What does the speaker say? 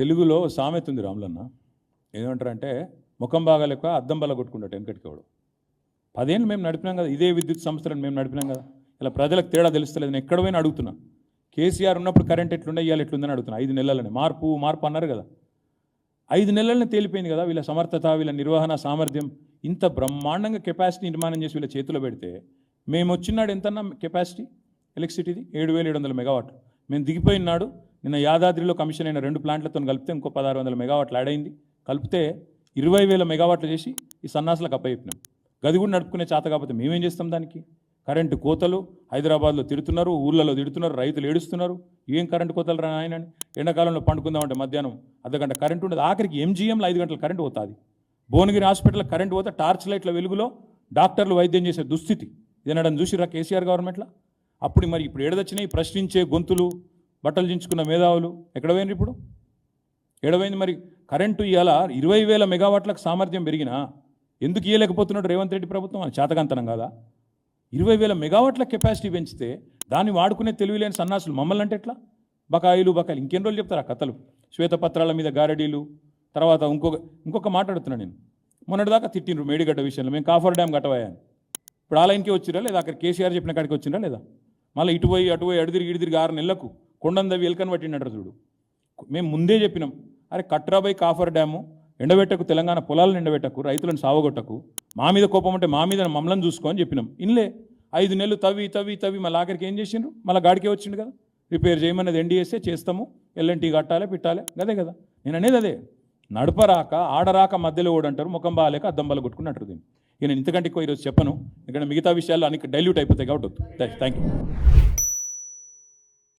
తెలుగులో సామెత ఉంది రాములన్న. ఏమంటారంటే ముఖం బాగాలేక అద్దం బల కొట్టుకుంటాడు వెంకటికవుడు పదేళ్ళు మేము నడిపినాం కదా ఇదే విద్యుత్ సంస్థలను మేము నడిపినాం కదా. ఇలా ప్రజలకు తేడా తెలుస్తలేదు నేను ఎక్కడ పోయినా అడుగుతున్నా. కేసీఆర్ ఉన్నప్పుడు కరెంట్ ఎట్లుండే ఇవాళ ఎట్లుందని అడుగుతున్నా. ఐదు నెలలనే మార్పు మార్పు అన్నారు కదా. ఐదు నెలలని తేలిపోయింది కదా వీళ్ళ సమర్థత వీళ్ళ నిర్వహణ సామర్థ్యం. ఇంత బ్రహ్మాండంగా కెపాసిటీ నిర్మాణం చేసి వీళ్ళ చేతిలో పెడితే మేము వచ్చినాడు ఎంతన్నా కెపాసిటీ? ఎలక్ట్రిసిటీది? ఏడు వేల ఏడు వందల మెగావాట్ మేము దిగిపోయినాడు నిన్న యాదాద్రిలో కమిషన్ అయిన రెండు ప్లాంట్లతో కలిపితే ఇంకో పదహారు వందల మెగావాట్లు యాడ్ అయింది. కలిపితే ఇరవై వేల మెగావాట్లు చేసి ఈ సన్నాసులకు అప్పయిపోయినాం గది కూడా నడుపుకునే చేత కాకపోతే మేమేం చేస్తాం దానికి? కరెంటు కోతలు హైదరాబాద్లో తిడుతున్నారు ఊర్లలో తిడుతున్నారు రైతులు ఏడుస్తున్నారు. ఏం కరెంటు కోతలు రా ఆయన ఎండాకాలంలో పండుకుందామంటే మధ్యాహ్నం అర్ధగంట కరెంటు ఉండదు. ఆఖరికి ఎంజీఎంలో ఐదు గంటల కరెంటు పోతుంది. భువనగిరి హాస్పిటల్ కరెంటు పోతే టార్చ్ లైట్ల వెలుగులో డాక్టర్లు వైద్యం చేసే దుస్థితి. ఇదనడం చూసిరా కేసీఆర్ గవర్నమెంట్లో? అప్పుడు మరి ఇప్పుడు ఏడదొచ్చినాయి? ప్రశ్నించే గొంతులు బట్టలు దించుకున్న మేధావులు ఎక్కడ పోయినారు ఇప్పుడు? ఏడవైంది మరి? కరెంటు ఇవాళ ఇరవై వేల మెగావాట్లకు సామర్థ్యం పెరిగినా ఎందుకు ఇవ్వలేకపోతున్నాడు రేవంత్ రెడ్డి ప్రభుత్వం? అని చేతకంతనం కాదా? ఇరవై వేల మెగావాట్ల కెపాసిటీ పెంచితే దాన్ని వాడుకునే తెలివిలేని సన్నాసులు మమ్మల్ని అంటే ఎట్లా? బకాయిలు బకాయిలు. ఇంకెన్ని రోజులు చెప్తారు ఆ కథలు? శ్వేతపత్రాల మీద గారడీలు. తర్వాత ఇంకొక ఇంకొక మాట్లాడుతున్నాను నేను. మొన్నటిదాకా తిట్టిండ్రు మేడిగడ్డ విషయంలో. మేము కాఫర్ డ్యామ్ కట్టవయ్యాను ఇప్పుడు ఆ లైన్కి వచ్చిరా లేదా? అక్కడ కేసీఆర్ చెప్పిన కాడికి వచ్చిందా లేదా? మళ్ళీ ఇటు పోయి అటు పోయి అడు తిరిగి ఆరు నెలలకు కొండంద ఎలకని పట్టిండట చూడు. మేము ముందే చెప్పినాం అరే కట్రాబై కాఫర్ డ్యాము ఎండబెట్టకు తెలంగాణ పొలాలను ఎండబెట్టకు రైతులను సావగొట్టకు మా మీద కోపం అంటే మా మీద మమ్మల్ని చూసుకో అని చెప్పినాం. ఇన్లే ఐదు నెలలు తవ్వి తవ్వి తవ్వి మళ్ళీ ఆఖరికి ఏం చేసిండ్రు? మళ్ళీ గాడికే వచ్చిండు కదా. రిపేర్ చేయమన్నది ఎన్డీఎస్ఏ చేస్తాము ఎల్ఎన్టీ కట్టాలి పెట్టాలి అదే కదా. నేను అనేది అదే నడపరాక ఆడరాక మధ్యలో ఓడంటారు ముఖం బాగాలేక అద్దం బల కొట్టుకున్నట్టు దీన్ని. నేను ఇంతకంటే ఎక్కువ ఈరోజు చెప్పను ఇక్కడ మిగతా విషయాలు అన్ని డైల్యూట్ అయిపోతాయి కాబట్టి థ్యాంక్ యూ.